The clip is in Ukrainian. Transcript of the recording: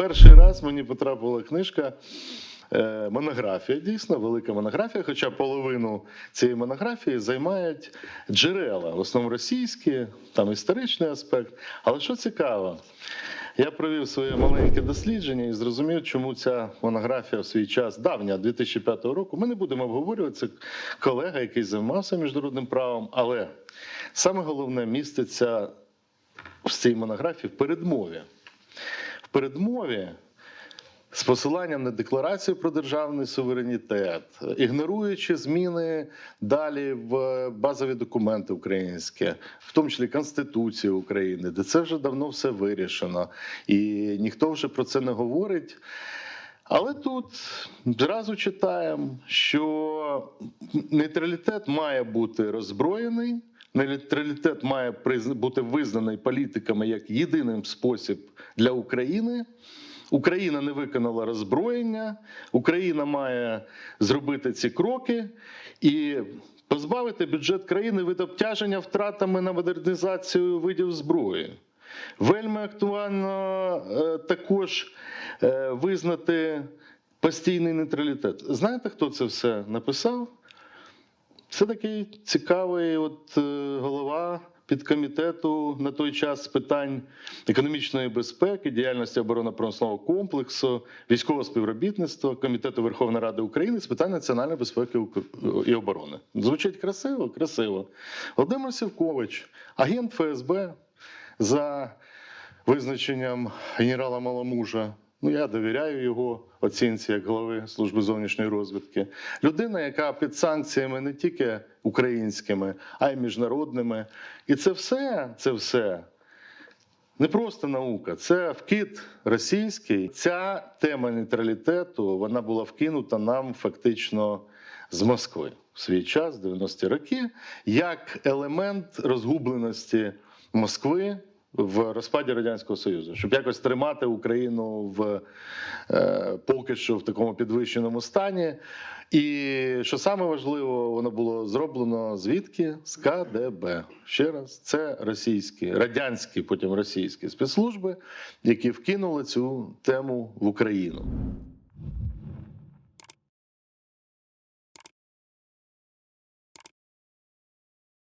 перший раз мені потрапила книжка. е, Монографія, дійсно, велика монографія, хоча половину цієї монографії займають джерела, в основному російські, там історичний аспект. Але що цікаво, я провів своє маленьке дослідження і зрозумів, чому ця монографія в свій час давня 2005 року. Ми не будемо обговорювати це колега, який займався міжнародним правом, але саме головне міститься в цій монографії в передмові. Передмові з посиланням на декларацію про державний суверенітет, ігноруючи зміни далі в базові документи українські, в тому числі Конституцію України, де це вже давно все вирішено, і ніхто вже про це не говорить. Але тут зразу читаємо, що нейтралітет має бути роззброєний. Нейтралітет має бути визнаний політиками як єдиним спосіб для України. Україна не виконала роззброєння, Україна має зробити ці кроки і позбавити бюджет країни від обтяження втратами на модернізацію видів зброї. Вельми актуально е, також е, визнати постійний нейтралітет. Знаєте, хто це все написав? Це такий цікавий от, е, голова підкомітету на той час з питань економічної безпеки, діяльності оборонно-промислового комплексу, військового співробітництва Комітету Верховної Ради України з питань національної безпеки і оборони. Звучить красиво, красиво. Володимир Сівкович, агент ФСБ за визначенням генерала Маламужа. Ну, я довіряю його оцінці як голови служби зовнішньої розвідки. Людина, яка під санкціями не тільки українськими, а й міжнародними. І це все, це все не просто наука, це вкид російський. Ця тема нейтралітету вона була вкинута нам фактично з Москви в свій час, 90-ті роки, як елемент розгубленості Москви. В розпаді радянського союзу, щоб якось тримати Україну в е, поки що в такому підвищеному стані. І що саме важливо, воно було зроблено звідки з КДБ. Ще раз, це російські, радянські, потім російські спецслужби, які вкинули цю тему в Україну.